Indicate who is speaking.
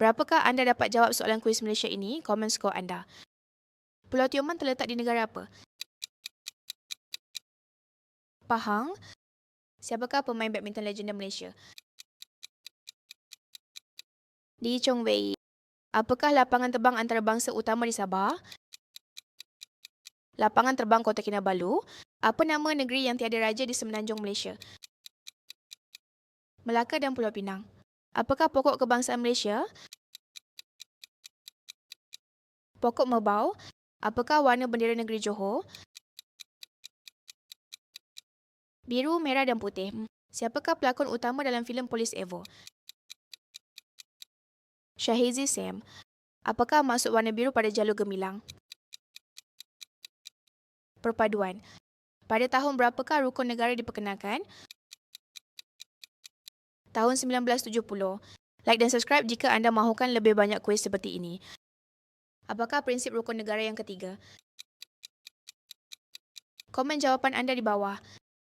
Speaker 1: Berapakah anda dapat jawab soalan kuis Malaysia ini? Komen skor anda. Pulau Tioman terletak di negara apa? Pahang. Siapakah pemain badminton legenda Malaysia? Di Chong Wei. Apakah lapangan terbang antarabangsa utama di Sabah? Lapangan terbang Kota Kinabalu. Apa nama negeri yang tiada raja di semenanjung Malaysia? Melaka dan Pulau Pinang. Apakah pokok kebangsaan Malaysia? Pokok Merbau. Apakah warna bendera negeri Johor? Biru, merah dan putih. Siapakah pelakon utama dalam filem Polis Evo? Shahizi Sam. Apakah maksud warna biru pada jalur gemilang? Perpaduan. Pada tahun berapakah rukun negara diperkenalkan? Tahun 1970. Like dan subscribe jika anda mahukan lebih banyak kuis seperti ini. Apakah prinsip rukun negara yang ketiga? Komen jawapan anda di bawah.